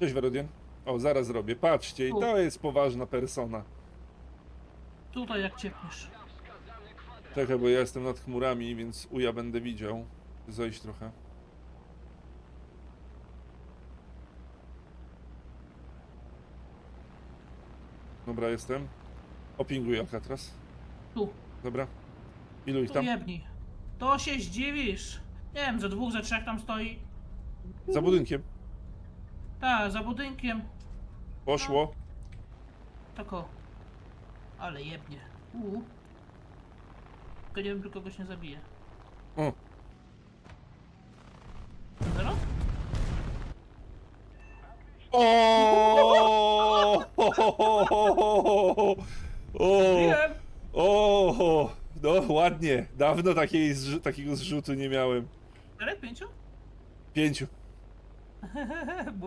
Cześć Werodian. O, zaraz robię. Patrzcie, i to jest poważna persona. Tutaj jak ciepniesz. Czekaj, bo ja jestem nad chmurami, więc uja będę widział. Zejść trochę. Dobra, jestem. Opinguję Alcatraz. Tu, Dobra. Ilu ich tu tam? jebni. To się zdziwisz. Nie wiem, ze dwóch, ze trzech tam stoi. Za budynkiem. Tak, za budynkiem. Poszło. Tak o. Ale jebnie. Uuu. Tylko nie wiem, czy kogoś nie zabije. O, Zero? O! O! Wiem! O! No ładnie. Dawno takiej, zrzu- takiego zrzutu nie miałem. Czterech, pięciu? Pięciu.